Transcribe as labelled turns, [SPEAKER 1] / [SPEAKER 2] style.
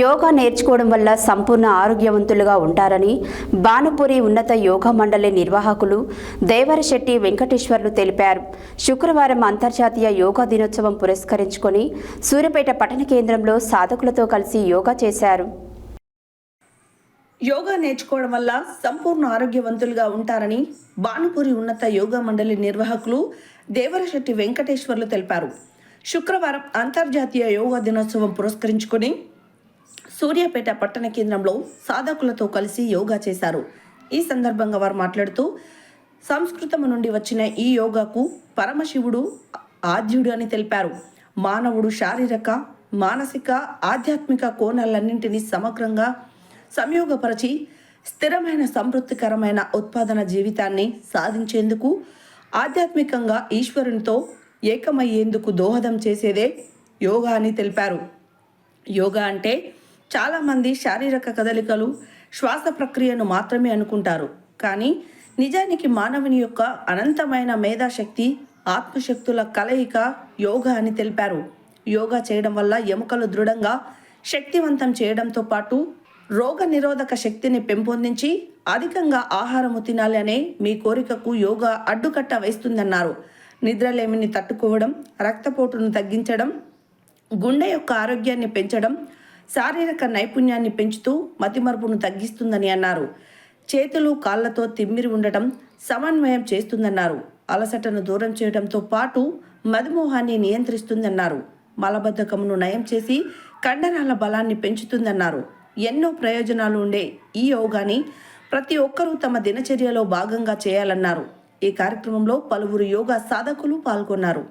[SPEAKER 1] యోగా నేర్చుకోవడం వల్ల సంపూర్ణ ఆరోగ్యవంతులుగా ఉంటారని బానుపురి ఉన్నత యోగా మండలి నిర్వాహకులు దేవరశెట్టి వెంకటేశ్వర్లు తెలిపారు. శుక్రవారం అంతర్జాతీయ యోగా దినోత్సవం పురస్కరించుకొని సూర్యపేట పట్టణ కేంద్రంలో సాధకులతో కలిసి యోగా చేశారు.
[SPEAKER 2] యోగా నేర్చుకోవడం వల్ల సంపూర్ణ ఆరోగ్యవంతులుగా ఉంటారని భానుపురి ఉన్నత యోగా మండలి నిర్వాహకులు దేవరశెట్టి వెంకటేశ్వర్లు తెలిపారు. శుక్రవారం అంతర్జాతీయ యోగా దినోత్సవం పురస్కరించుకొని సూర్యాపేట పట్టణ కేంద్రంలో సాధకులతో కలిసి యోగా చేశారు. ఈ సందర్భంగా వారు మాట్లాడుతూ సంస్కృతము నుండి వచ్చిన ఈ యోగాకు పరమశివుడు ఆద్యుడు అని తెలిపారు. మానవుడు శారీరక మానసిక ఆధ్యాత్మిక కోణాలన్నింటినీ సమగ్రంగా సంయోగపరచి స్థిరమైన సంతృప్తికరమైన ఉత్పాదన జీవితాన్ని సాధించేందుకు ఆధ్యాత్మికంగా ఈశ్వరునితో ఏకమయ్యేందుకు దోహదం చేసేదే యోగా అని తెలిపారు. యోగా అంటే చాలామంది శారీరక కదలికలు శ్వాస ప్రక్రియను మాత్రమే అనుకుంటారు. కానీ నిజానికి మానవుని యొక్క అనంతమైన మేధాశక్తి ఆత్మశక్తుల కలయిక యోగా అని తెలిపారు. యోగా చేయడం వల్ల ఎముకలు దృఢంగా శక్తివంతం చేయడంతో పాటు రోగ నిరోధక శక్తిని పెంపొందించి అధికంగా ఆహారము తినాలి అనే మీ కోరికకు యోగా అడ్డుకట్ట వేస్తుందన్నారు. నిద్రలేమిని తట్టుకోవడం రక్తపోటును తగ్గించడం గుండె యొక్క ఆరోగ్యాన్ని పెంచడం శారీరక నైపుణ్యాన్ని పెంచుతూ మతిమరుపును తగ్గిస్తుందని అన్నారు. చేతులు కాళ్ళతో తిమ్మిరి ఉండటం సమన్వయం చేస్తుందన్నారు. అలసటను దూరం చేయడంతో పాటు మధుమోహాన్ని నియంత్రిస్తుందన్నారు. మలబద్ధకమును నయం చేసి కండరాల బలాన్ని పెంచుతుందన్నారు. ఎన్నో ప్రయోజనాలు ఉండే ఈ యోగాని ప్రతి ఒక్కరూ తమ దినచర్యలో భాగంగా చేయాలన్నారు. ఈ కార్యక్రమంలో పలువురు యోగా సాధకులు పాల్గొన్నారు.